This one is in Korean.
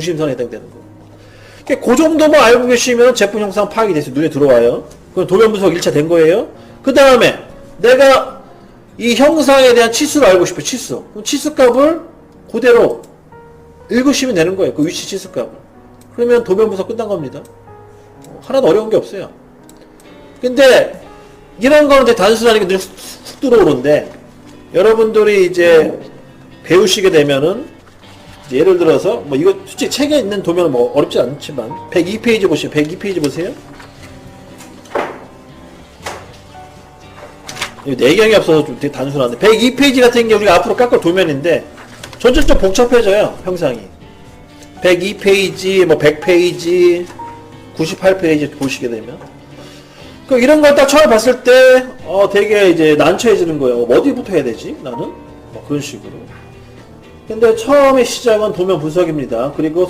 중심선에 해당되는 거. 그 정도만 알고 계시면 제품 형상 파악이 돼서 눈에 들어와요. 그럼 도면 분석 1차 된 거예요. 그 다음에 내가 이 형상에 대한 치수를 알고 싶어, 치수. 그럼 치수 값을 그대로 읽으시면 되는 거예요. 그 위치 치수 값을. 그러면 도면 분석 끝난 겁니다. 어, 하나도 어려운 게 없어요. 근데 이런 거는 되게 단순하니까 눈에 훅, 훅 들어오는데 여러분들이 이제 배우시게 되면은 이제 예를 들어서 뭐 이거 솔직히 책에 있는 도면은 뭐 어렵지 않지만 102페이지 보시면 102페이지 보세요. 이거 내경이 없어서 좀 되게 단순한데 102페이지 같은 게 우리가 앞으로 깎을 도면인데 좀 복잡해져요 형상이 102페이지 뭐 100페이지 98페이지 보시게 되면 그 이런 걸 딱 처음 봤을 때, 어, 되게 이제 난처해지는 거예요. 어, 어디부터 해야 되지? 나는? 뭐 그런 식으로. 근데 처음에 시작은 도면 분석입니다. 그리고